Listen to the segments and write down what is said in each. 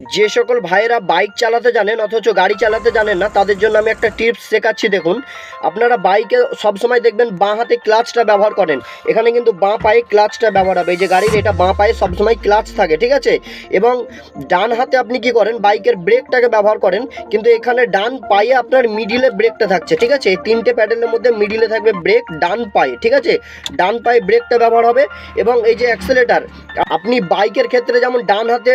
যে সকল ভাইয়েরা বাইক চালাতে জানেন অথচ গাড়ি চালাতে জানেন না, তাদের জন্য আমি একটা টিপস শেখাচ্ছি, দেখুন। আপনারা বাইকে সবসময় দেখবেন বাঁ হাতে ক্লাচটা ব্যবহার করেন। এখানে কিন্তু বাঁ পায়ে ক্লাচটা ব্যবহার হবে। এই যে গাড়ির এটা বাঁ পায়ে সবসময় ক্লাচ থাকে, ঠিক আছে? এবং ডান হাতে আপনি কি করেন, বাইকের ব্রেকটাকে ব্যবহার করেন, কিন্তু এখানে ডান পায়ে আপনার মিডিলে ব্রেকটা থাকছে, ঠিক আছে? এই তিনটে প্যাডেলের মধ্যে মিডিলে থাকবে ব্রেক ডান পায়ে, ঠিক আছে? ডান পায়ে ব্রেকটা ব্যবহার হবে এবং এই যে অ্যাক্সেলেটার, আপনি বাইকের ক্ষেত্রে যেমন ডান হাতে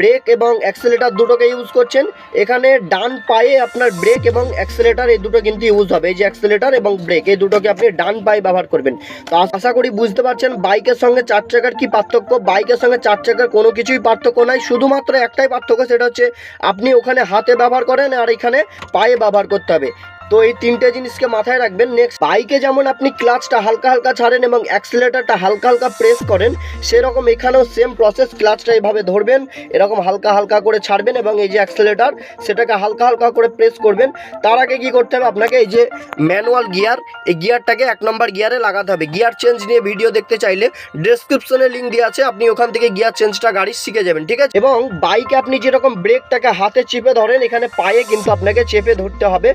ব্রেক এবং অ্যাক্সেলেটার দুটোকে ইউজ করছেন। এখানে ডান পায়ে আপনার ব্রেক এবং অ্যাক্সেলেটার এই দুটো কিন্তু ইউজ হবে। এই যে অ্যাক্সেলেটার এবং ব্রেক এই দুটোকে আপনি ডান পায়ে ব্যবহার করবেন। তো আশা করি বুঝতে পারছেন বাইকের সঙ্গে চার চাকার কি পার্থক্য? বাইকের সঙ্গে চার চাকার কোনো কিছুই পার্থক্য নাই। শুধুমাত্র একটাই পার্থক্য, সেটা হচ্ছে আপনি ওখানে হাতে ব্যবহার করেন আর এখানে পায়ে ব্যবহার করতে হবে। তো এই তিনটে জিনিসকে মাথায় রাখবেন। নেক্সট বাইকে যেমন আপনি ক্লাচটা হালকা হালকা ছাড়েন এবং অ্যাক্সিলেটারটা হালকা হালকা প্রেস করেন, সেরকম এখানেও সেম প্রসেস ক্লাচটা এইভাবে ধরবেন। এরকম হালকা হালকা করে ছাড়বেন এবং এই যে অ্যাক্সিলেটার সেটাকে হালকা হালকা করে প্রেস করবেন। তার আগে কি করতে হবে আপনাকে? এই যে ম্যানুয়াল গিয়ার এই গিয়ারটাকে এক নম্বর গিয়ারে লাগাতে হবে। গিয়ার চেঞ্জ নিয়ে ভিডিও দেখতে চাইলে ডেসক্রিপশনে লিঙ্ক দেওয়া আছে। আপনি ওখান থেকে গিয়ার চেঞ্জটা গাড়ির শিখে যাবেন, ঠিক আছে? এবং বাইকে আপনি যেরকম ব্রেকটাকে হাতে চেপে ধরেন, এখানে পায়ে কিন্তু আপনাকে চেপে ধরতে হবে।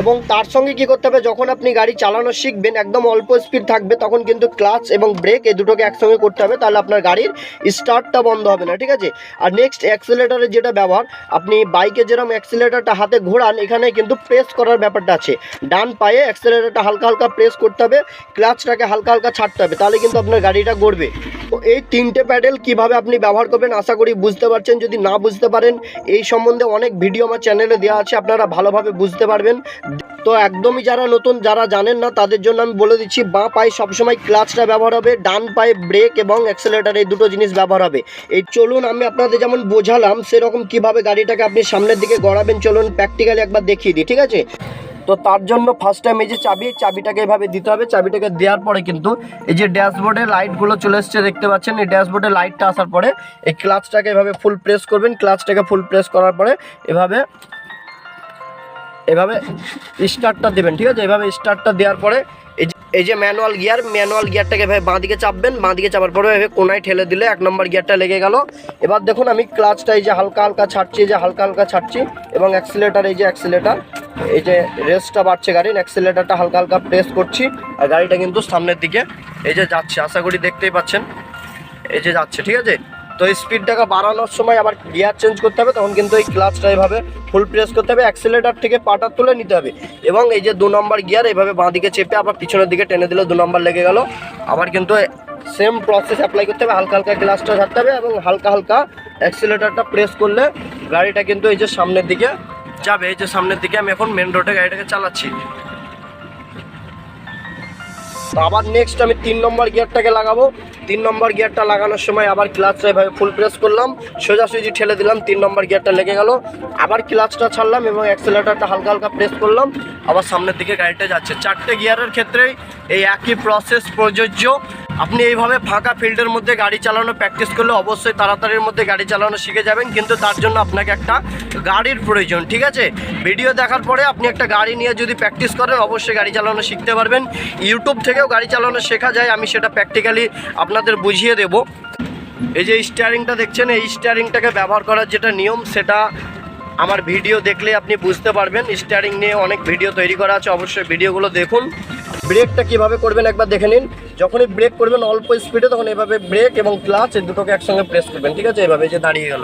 এবং তার সঙ্গে কি করতে হবে? যখন আপনি গাড়ি চালানো শিখবেন, একদম অল্প স্পিড থাকবে, তখন কিন্তু ক্লাচ এবং ব্রেক এই দুটোকে একসঙ্গে করতে হবে। তাহলে আপনার গাড়ির স্টার্টটা বন্ধ হবে না, ঠিক আছে? আর নেক্সট অ্যাক্সিলেটারের যেটা ব্যবহার, আপনি বাইকে যেরকম অ্যাক্সিলেটারটা হাতে ঘোরান, এখানে কিন্তু প্রেস করার ব্যাপারটা আছে। ডান পায়ে অ্যাক্সিলেটারটা হালকা হালকা প্রেস করতে হবে ক্লাচটাকে হালকা হালকা ছাড়তে হবে, তাহলে কিন্তু আপনার গাড়িটা গড়বে। এই তিনটে প্যাডেল কীভাবে আপনি ব্যবহার করবেন আশা করি বুঝতে পারছেন। যদি না বুঝতে পারেন, এই সম্বন্ধে অনেক ভিডিও আমার চ্যানেলে দেওয়া আছে, আপনারা ভালোভাবে বুঝতে পারবেন। তো একদমই যারা নতুন, যারা জানেন না, তাদের জন্য আমি বলে দিচ্ছি, বাঁ পায়ে সবসময় ক্লাচটা ব্যবহার হবে, ডান পায়ে ব্রেক এবং অ্যাক্সেলেটার এই দুটো জিনিস ব্যবহার হবে। এই চলুন, আমি আপনাদের যেমন বোঝালাম, সেরকম কীভাবে গাড়িটাকে আপনি সামনের দিকে গড়াবেন, চলুন প্র্যাকটিক্যালি একবার দেখিয়ে দিই, ঠিক আছে? তো তার জন্য ফার্স্ট টাইম এই যে চাবি, চাবিটাকে এভাবে দিতে হবে। চাবিটাকে দেওয়ার পরে কিন্তু এই যে ড্যাশবোর্ডে লাইটগুলো চলে এসছে, দেখতে পাচ্ছেন? এই ড্যাশবোর্ডে লাইটটা আসার পরে এই ক্লাচটাকে এভাবে ফুল প্রেস করবেন। ক্লাচটাকে ফুল প্রেস করার পরে এভাবে এভাবে স্টার্টটা দেবেন, ঠিক আছে? এভাবে স্টার্টটা দেওয়ার পরে এই যে- এই যে ম্যানুয়াল গিয়ার ম্যানুয়াল গিয়ারটাকে এভাবে বাঁ দিকে চাপবেন। বাঁ দিকে চাপার পরে এভাবে কোনায় ঠেলে দিলে এক নম্বর গিয়ারটা লেগে গেল। এবার দেখুন আমি ক্লাচটা এই যে হালকা হালকা ছাড়ছি, এই যে হালকা হালকা ছাড়ছি এবং অ্যাক্সিলেটার এই যে অ্যাক্সিলেটার এই যে রেসটা বাড়ছে গাড়ির অ্যাক্সিলেটারটা হালকা হালকা প্রেস করছি, আর গাড়িটা কিন্তু সামনের দিকে এই যে যাচ্ছে, আশা করি দেখতেই পাচ্ছেন। এই যে যাচ্ছে, ঠিক আছে? তো স্পিডটাকে বাড়ানোর সময় আবার গিয়ার চেঞ্জ করতে হবে, তখন কিন্তু এই ক্লাচটা এভাবে ফুল প্রেস করতে হবে অ্যাক্সিলেটার থেকে পাটা তুলে নিতে হবে। এবং এই যে দু নম্বর গিয়ার এভাবে বাঁ দিকে চেপে আবার পিছনের দিকে টেনে দিলে দু নম্বর লেগে গেল। আবার কিন্তু সেম প্রসেস অ্যাপ্লাই করতে হবে, হালকা হালকা গ্লাসটা ছাড়তে হবে এবং হালকা হালকা অ্যাক্সিলেটারটা প্রেস করলে গাড়িটা কিন্তু এই যে সামনের দিকে যাবে এই যে সামনের দিকে আমি এখন মেন রোডে গাড়িটাকে চালাচ্ছি। আবার নেক্সট আমি তিন নম্বর গিয়ারটাকে লাগাবো। তিন নম্বর গিয়ারটা লাগানোর সময় আবার ক্লাচটা এভাবে ফুল প্রেস করলাম। সোজাসুজি ঠেলে দিলাম, তিন নম্বর গিয়ারটা লেগে গেল। আবার ক্লাচটা ছাড়লাম এবং অ্যাক্সেলেটারটা হালকা হালকা প্রেস করলাম। আবার সামনের দিকে গাড়িটা যাচ্ছে। চারটে গিয়ারের ক্ষেত্রেই এই একই প্রসেস প্রযোজ্য। আপনি এইভাবে ফাঁকা ফিল্ডের মধ্যে গাড়ি চালানো প্র্যাকটিস করলে অবশ্যই তাড়াতাড়ির মধ্যে গাড়ি চালানো শিখে যাবেন। কিন্তু তার জন্য আপনাকে একটা গাড়ির প্রয়োজন, ঠিক আছে? ভিডিও দেখার পরে আপনি একটা গাড়ি নিয়ে যদি প্র্যাকটিস করেন, অবশ্যই গাড়ি চালানো শিখতে পারবেন। ইউটিউব থেকেও গাড়ি চালানো শেখা যায়, আমি সেটা প্র্যাকটিক্যালি আপনাদের বুঝিয়ে দেব। এই যে স্টিয়ারিংটা দেখছেন, এই স্টিয়ারিংটাকে ব্যবহার করার যেটা নিয়ম, সেটা আমার ভিডিও দেখলে আপনি বুঝতে পারবেন। স্টিয়ারিং নিয়ে অনেক ভিডিও তৈরি করা আছে, অবশ্যই ভিডিওগুলো দেখুন। ব্রেকটা কীভাবে করবেন একবার দেখে নিন। যখনই ব্রেক করবেন অল্প স্পিডে তখন এভাবে ব্রেক এবং ক্লাচ এই দুটোকে একসঙ্গে প্রেস করবেন, ঠিক আছে? এভাবে যে দাঁড়িয়ে গেল।